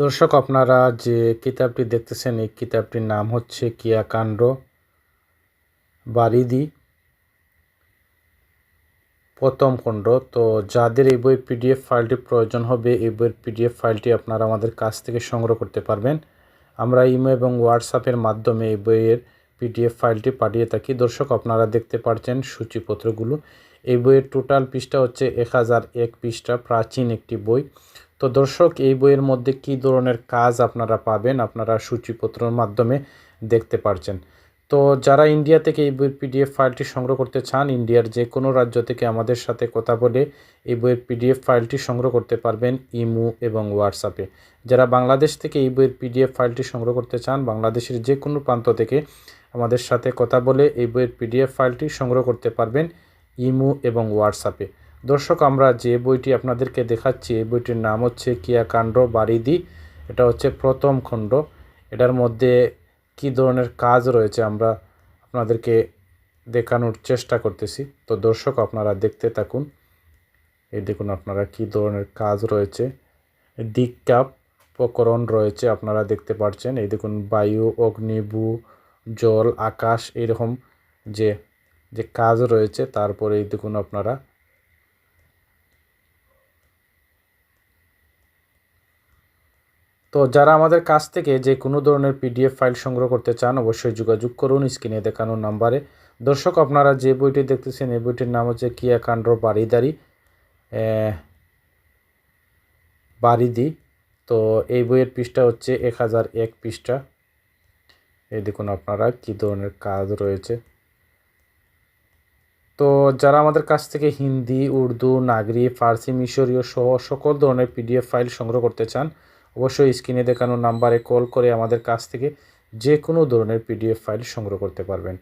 দর্শক, আপনারা যে কিতাবটি দেখতেছেন, এই কিতাবটির নাম হচ্ছে কিয়াকাণ্ড বারিদি, প্রথম খণ্ড। তো যাদের এই বইয়ের পিডিএফ ফাইলটি প্রয়োজন হবে, এই বইয়ের পিডিএফ ফাইলটি আপনারা আমাদের কাছ থেকে সংগ্রহ করতে পারবেন। আমরা ইমো এবং হোয়াটসঅ্যাপের মাধ্যমে এই বইয়ের পিডিএফ ফাইলটি পাঠিয়ে থাকি। দর্শক, আপনারা দেখতে পাচ্ছেন সূচিপত্রগুলো। এই বইয়ের টোটাল পৃষ্ঠা হচ্ছে এক হাজার এক পৃষ্ঠা, প্রাচীন একটি বই। তো দর্শক, এই বইয়ের মধ্যে কী ধরনের কাজ আপনারা পাবেন, আপনারা সূচিপত্রের মাধ্যমে দেখতে পারছেন। তো যারা ইন্ডিয়া থেকে এই বইয়ের পিডিএফ ফাইলটি সংগ্রহ করতে চান, ইন্ডিয়ার যে কোনো রাজ্য থেকে আমাদের সাথে কথা বলে এই বইয়ের পিডিএফ ফাইলটি সংগ্রহ করতে পারবেন ইমু এবং হোয়াটসঅ্যাপে যারা বাংলাদেশ থেকে এই বইয়ের পিডিএফ ফাইলটি সংগ্রহ করতে চান, বাংলাদেশের যে কোনো প্রান্ত থেকে আমাদের সাথে কথা বলে এই বইয়ের পিডিএফ ফাইলটি সংগ্রহ করতে পারবেন ইমু এবং হোয়াটসঅ্যাপে দর্শক, আমরা যে বইটি আপনাদেরকে দেখাচ্ছি, এই বইটির নাম হচ্ছে কিয়াকাণ্ড বারিদি। এটা হচ্ছে প্রথম খণ্ড। এটার মধ্যে কী ধরনের কাজ রয়েছে আমরা আপনাদেরকে দেখানোর চেষ্টা করতেছি। তো দর্শক, আপনারা দেখতে থাকুন। এই দেখুন, আপনারা কী ধরনের কাজ রয়েছে। দিককাপ প্রকরণ রয়েছে, আপনারা দেখতে পাচ্ছেন এই দেখুন, বায়ু অগ্নিভূ জল, আকাশ, এরকম যে যে কাজ রয়েছে। তারপরে এই দেখুন, আপনারা তো যারা আমাদের কাছ থেকে যে কোনো ধরনের পিডিএফ ফাইল সংগ্রহ করতে চান, অবশ্যই যোগাযোগ করুন স্ক্রিনে দেখানো নাম্বারে। দর্শক, আপনারা যে বইটি দেখতেছেন, এই বইটির নাম হচ্ছে কিয়া কাণ্ড বাড়িদারি বারিদি। তো এই বইয়ের পৃষ্ঠা হচ্ছে এক হাজার এক পৃষ্ঠা। এই দেখুন আপনারা কী ধরনের কাজ রয়েছে। তো যারা আমাদের কাছ থেকে হিন্দি, উর্দু, নাগরি, ফার্সি, মিশরীয় সহ সকল ধরনের পিডিএফ ফাইল সংগ্রহ করতে চান অবশ্যই স্ক্রিনে দেখানো নাম্বারে কল করে আমাদের কাছ থেকে যে কোনো ধরনের পিডিএফ ফাইল সংগ্রহ করতে পারবেন।